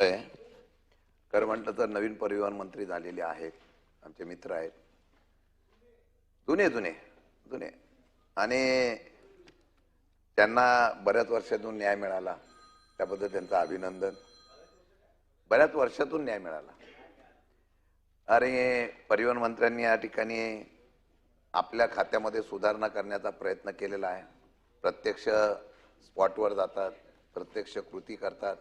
आहे. खरं म्हटलं तर नवीन परिवहन मंत्री झालेले आहेत आमचे मित्र आहेत. जुने जुने जुने. आणि त्यांना बऱ्याच वर्षातून न्याय मिळाला. त्याबद्दल त्यांचं अभिनंदन. बऱ्याच वर्षातून न्याय मिळाला. अरे परिवहन मंत्र्यांनी या ठिकाणी आपल्या खात्यामध्ये सुधारणा करण्याचा प्रयत्न केलेला आहे. प्रत्यक्ष स्पॉटवर जातात प्रत्यक्ष कृती करतात.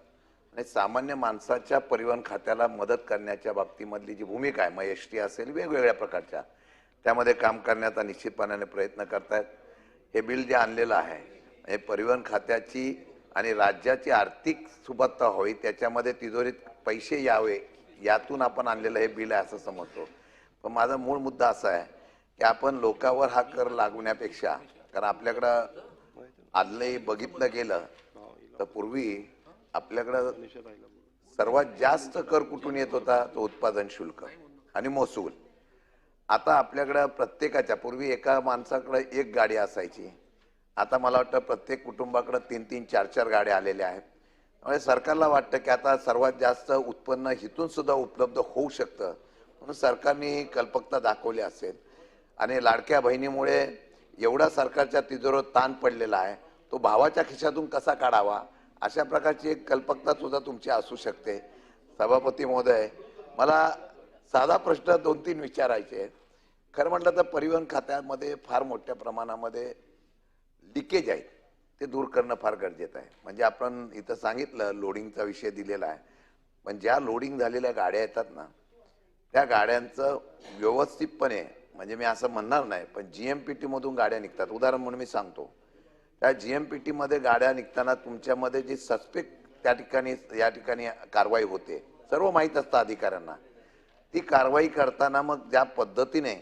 आणि सामान्य माणसाच्या परिवहन खात्याला मदत करण्याच्या बाबतीमधली जी भूमिका आहे मग एस टी असेल वेगवेगळ्या प्रकारच्या. त्यामध्ये काम करण्याचा निश्चितपणाने प्रयत्न करतायत. हे बिल जे आणलेलं आहे हे परिवहन खात्याची आणि राज्याची आर्थिक सुबत्ता होई त्याच्यामध्ये तिजोरीत पैसे यावे यातून आपण आणलेलं हे बिल आहे असं समजतो. पण माझा मूळ मुद्दा असा आहे की आपण लोकांवर हा कर लागवण्यापेक्षा कारण आपल्याकडं आदलंही बघितलं गेलं तर पूर्वी आपल्याकडं सर्वात जास्त कर कुठून येत होता? तो उत्पादन शुल्क आणि महसूल. आता आपल्याकडं प्रत्येकाच्या पूर्वी एका माणसाकडे एक गाडी असायची. आता मला वाटतं प्रत्येक कुटुंबाकडं तीन तीन चार चार गाड्या आलेल्या आहेत. त्यामुळे सरकारला वाटतं की आता सर्वात जास्त उत्पन्न हिथून सुद्धा उपलब्ध होऊ शकतं. म्हणून सरकारने ही कल्पकता दाखवली असेल. आणि लाडक्या बहिणीमुळे एवढा सरकारच्या तिजोरीवर ताण पडलेला आहे. तो भावाच्या खिशातून कसा काढावा? अशा प्रकारची एक कल्पकता सुद्धा तुमची असू शकते. सभापती महोदय मला साधा प्रश्न दोन तीन विचारायचे आहेत. खरं म्हटलं तर परिवहन खात्यामध्ये फार मोठ्या प्रमाणामध्ये लिकेज आहेत ते दूर करणं फार गरजेचं आहे. म्हणजे आपण इथं सांगितलं लोडिंगचा विषय दिलेला आहे. पण ज्या लोडिंग झालेल्या गाड्या येतात ना त्या गाड्यांचं व्यवस्थितपणे म्हणजे मी असं म्हणणार नाही पण जी एम पी टीमधून गाड्या निघतात. उदाहरण म्हणून मी सांगतो. त्या जी एम पी टीमध्ये गाड्या निघताना तुमच्यामध्ये जी सस्पेक्ट त्या ठिकाणी या ठिकाणी कारवाई होते सर्व माहीत असतं अधिकाऱ्यांना. ती कारवाई करताना मग ज्या पद्धतीने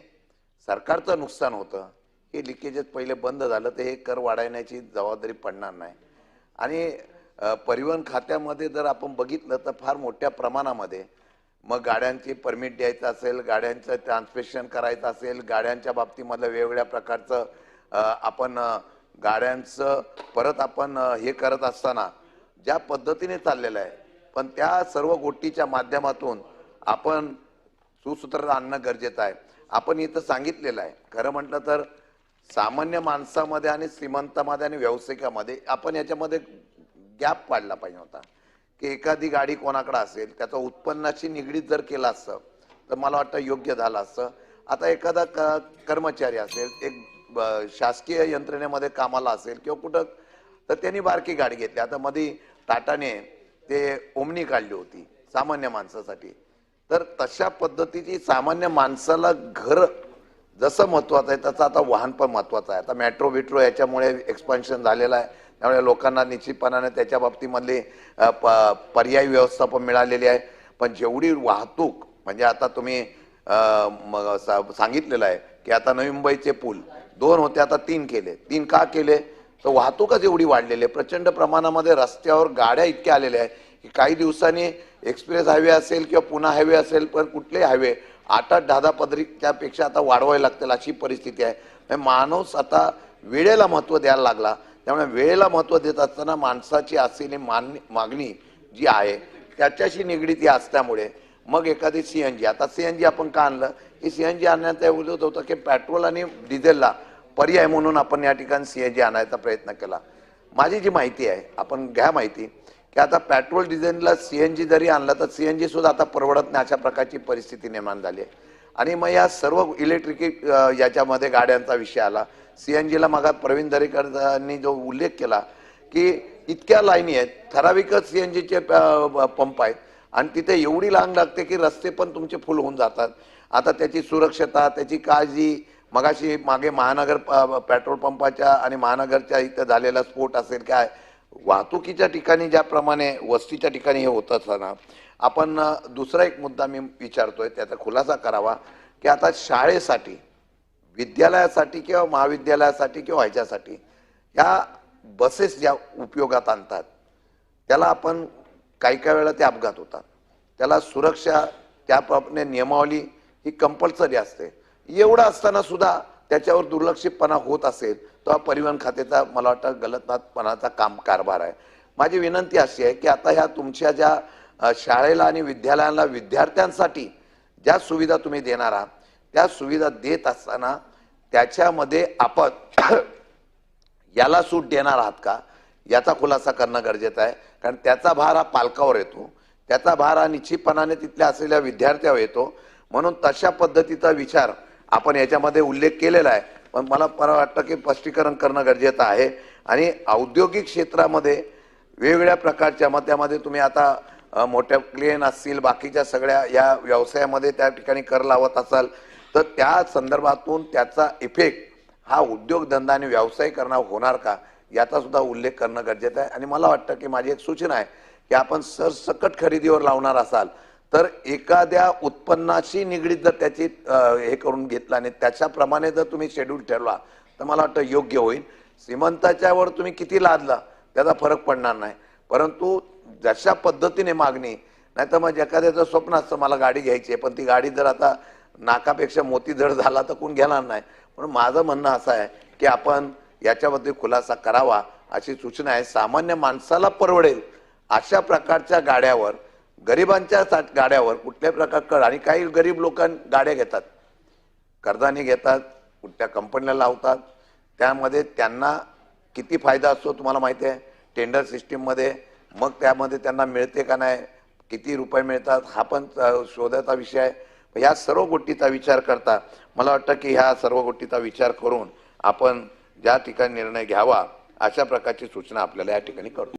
सरकारचं नुकसान होतं हे लिकेजेस पहिले बंद झालं तर हे कर वाढवण्याची जबाबदारी पडणार नाही. आणि परिवहन खात्यामध्ये जर आपण बघितलं तर फार मोठ्या प्रमाणामध्ये मग गाड्यांची परमिट द्यायचं असेल गाड्यांचं ट्रान्सपेक्शन करायचं असेल गाड्यांच्या बाबतीमधलं वेगवेगळ्या प्रकारचं आपण गाड्यांचं परत आपण हे करत असताना ज्या पद्धतीने चाललेलं आहे पण त्या सर्व गोष्टीच्या माध्यमातून आपण सुसूत्र आणणं गरजेचं आहे. आपण इथं सांगितलेलं आहे. खरं म्हटलं तर सामान्य माणसामध्ये आणि श्रीमंतामध्ये आणि व्यावसायिकामध्ये आपण याच्यामध्ये गॅप पाडला पाहिजे होता. की एखादी गाडी कोणाकडे असेल त्याचं उत्पन्नाशी निगडीत जर केलं असतं तर मला वाटतं योग्य झालं असतं. आता एखादा क कर्मचारी असेल एक शासकीय यंत्रणेमध्ये कामाला असेल किंवा कुठं तर त्यांनी बारकी गाडी घेतली. आता मध्ये टाटाने ते ओमनी काढली होती सामान्य माणसासाठी. तर तशा पद्धतीची सामान्य माणसाला घर जसं महत्वाचं आहे तसं आता वाहन पण महत्वाचं आहे. आता मेट्रो बिट्रो याच्यामुळे एक्सपान्शन झालेलं आहे. त्यामुळे लोकांना निश्चितपणाने त्याच्या बाबतीमधली प- पर्यायी व्यवस्था पण मिळालेली आहे. पण जेवढी वाहतूक म्हणजे आता तुम्ही मग सांगितलेलं आहे की आता नवी मुंबईचे पूल दोन होते आता तीन केले. तीन का केले? तर वाहतूकच एवढी वाढलेली आहे. प्रचंड प्रमाणामध्ये रस्त्यावर गाड्या इतक्या आलेल्या आहेत की काही दिवसांनी एक्सप्रेस हायवे असेल किंवा पुन्हा हायवे असेल पण कुठलेही हायवे आठ आठ दहा दहा पदरीच्यापेक्षा आता वाढवायला लागतील अशी परिस्थिती आहे. म्हणजे माणूस आता वेळेला महत्त्व द्यायला लागला. त्यामुळे वेळेला महत्त्व देत असताना माणसाची असलेली मागणी मागणी जी आहे त्याच्याशी निगडीत ही असल्यामुळे. मग एखादी सी एन जी. आता सी एन जी आपण का आणलं? की सी एन जी आणण्यात उद्योग होतं की पेट्रोल आणि डिझेलला पर्याय म्हणून आपण या ठिकाणी सी एन जी आणायचा प्रयत्न केला. माझी जी माहिती आहे आपण घ्या माहिती की आता पेट्रोल डिझेलला सी एन जी जरी आणलं तर सी एन जी सुद्धा आता परवडत नाही अशा प्रकारची परिस्थिती निर्माण झाली आहे. आणि मग या सर्व इलेक्ट्रिक याच्यामध्ये गाड्यांचा विषय आला. सी एन जीला मग प्रवीण दरेकरांनी जो उल्लेख केला की इतक्या लाईनी आहेत ठराविकच सी एन जीचे पंप आहेत. आणि तिथे एवढी लांब लागते की रस्ते पण तुमचे फुल होऊन जातात. आता त्याची सुरक्षता त्याची काळजी मगाशी मागे महानगर प- पेट्रोल पंपाच्या आणि महानगरच्या इथं झालेला स्फोट असेल काय वाहतुकीच्या ठिकाणी ज्याप्रमाणे वस्तीच्या ठिकाणी हे होत असताना आपण दुसरा एक मुद्दा मी विचारतोय त्याचा खुलासा करावा की आता शाळेसाठी विद्यालयासाठी किंवा महाविद्यालयासाठी किंवा ह्याच्यासाठी ह्या बसेस ज्या उपयोगात आणतात त्याला आपण काही काही वेळा ते अपघात होतात. त्याला सुरक्षा त्याप्रमाणे नियमावली ही कंपल्सरी असते. एवढं असताना सुद्धा त्याच्यावर दुर्लक्षितपणा होत असेल तो हा परिवहन खात्याचा मला वाटतं गलतनाथपणाचा काम कारभार आहे. माझी विनंती अशी आहे की आता ह्या तुमच्या ज्या शाळेला आणि विद्यालयाला विद्यार्थ्यांसाठी ज्या सुविधा तुम्ही देणार आहात त्या सुविधा देत असताना त्याच्यामध्ये आपण याला सूट देणार आहात का? याचा खुलासा करणं गरजेचं आहे. कारण त्याचा भार हा पालकावर येतो. त्याचा भार हा निश्चितपणाने तिथल्या असलेल्या विद्यार्थ्यावर येतो. म्हणून तशा पद्धतीचा विचार आपण याच्यामध्ये उल्लेख केलेला आहे. पण मला मला वाटतं की स्पष्टीकरण करणं गरजेचं आहे. आणि औद्योगिक क्षेत्रामध्ये वेगवेगळ्या प्रकारच्या मग त्यामध्ये तुम्ही आता मोठ्या क्लेन असतील बाकीच्या सगळ्या या व्यवसायामध्ये त्या ठिकाणी कर लावत असाल तर त्या संदर्भातून त्याचा इफेक्ट हा उद्योगधंदा आणि व्यावसायिकरणा होणार का याचा सुद्धा उल्लेख करणं गरजेचं आहे. आणि मला वाटतं की माझी एक सूचना आहे की आपण सरसकट खरेदीवर लावणार असाल तर एखाद्या उत्पन्नाशी निगडीत जर त्याची हे करून घेतला आणि त्याच्याप्रमाणे जर तुम्ही शेड्यूल ठेवला तर मला वाटतं योग्य होईल. श्रीमंताच्यावर तुम्ही किती लादला त्याचा फरक पडणार नाही. परंतु जशा पद्धतीने मागणी नाही तर मग एखाद्याचं स्वप्न असतं मला गाडी घ्यायची आहे पण ती गाडी जर आता नाकापेक्षा मोती जड झाला तर कोण घेणार नाही. म्हणून माझं म्हणणं असं आहे की आपण याच्याबद्दल खुलासा करावा अशी सूचना आहे. सामान्य माणसाला परवडेल अशा प्रकारच्या गाड्यावर गरिबांच्या गाड्यावर कुठल्या प्रकार कर आणि काही गरीब लोकां गाड्या घेतात. कर्जाने घेतात कुठल्या कंपनीला लावतात. त्यामध्ये त्यांना किती फायदा असतो तुम्हाला माहिती आहे? टेंडर सिस्टीममध्ये मग त्यामध्ये त्यांना मिळते का नाही? किती रुपये मिळतात? हा पण शोधायचा शोधाचा विषय आहे. ह्या सर्व गोष्टीचा विचार करता मला वाटतं की ह्या सर्व गोष्टीचा विचार करून आपण ज्या ठिकाणी निर्णय घ्यावा अशा प्रकारची सूचना आपल्याला या ठिकाणी करू.